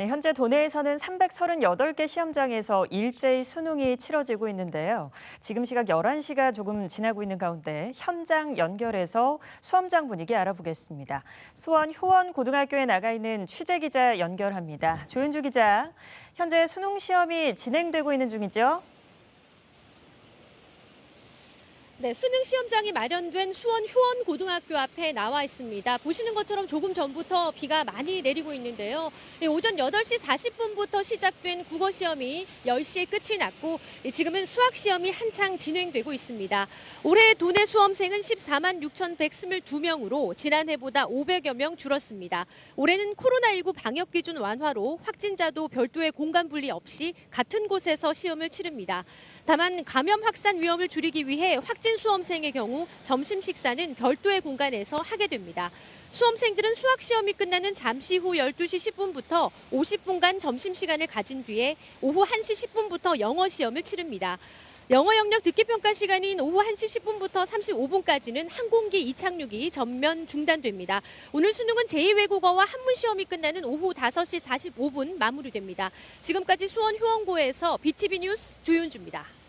네, 현재 도내에서는 338개 시험장에서 일제히 수능이 치러지고 있는데요. 지금 시각 11시가 조금 지나고 있는 가운데 현장 연결해서 수험장 분위기 알아보겠습니다. 수원 효원 고등학교에 나가 있는 취재 기자 연결합니다. 조윤주 기자, 현재 수능 시험이 진행되고 있는 중이죠? 네, 수능 시험장이 마련된 수원 효원 고등학교 앞에 나와 있습니다. 보시는 것처럼 조금 전부터 비가 많이 내리고 있는데요. 예, 오전 8시 40분부터 시작된 국어 시험이 10시에 끝이 났고 예, 지금은 수학 시험이 한창 진행되고 있습니다. 올해 도내 수험생은 14만 6,122명으로 지난해보다 500여 명 줄었습니다. 올해는 코로나19 방역 기준 완화로 확진자도 별도의 공간 분리 없이 같은 곳에서 시험을 치릅니다. 다만 감염 확산 위험을 줄이기 위해 확진 수험생의 경우 점심 식사는 별도의 공간에서 하게 됩니다. 수험생들은 수학 시험이 끝나는 잠시 후 12시 10분부터 50분간 점심 시간을 가진 뒤에 오후 1시 10분부터 영어 시험을 치릅니다. 영어 영역 듣기 평가 시간인 오후 1시 10분부터 35분까지는 항공기 이착륙이 전면 중단됩니다. 오늘 수능은 제2외국어와 한문 시험이 끝나는 오후 5시 45분 마무리됩니다. 지금까지 수원 효원고에서 BTV 뉴스 조윤주입니다.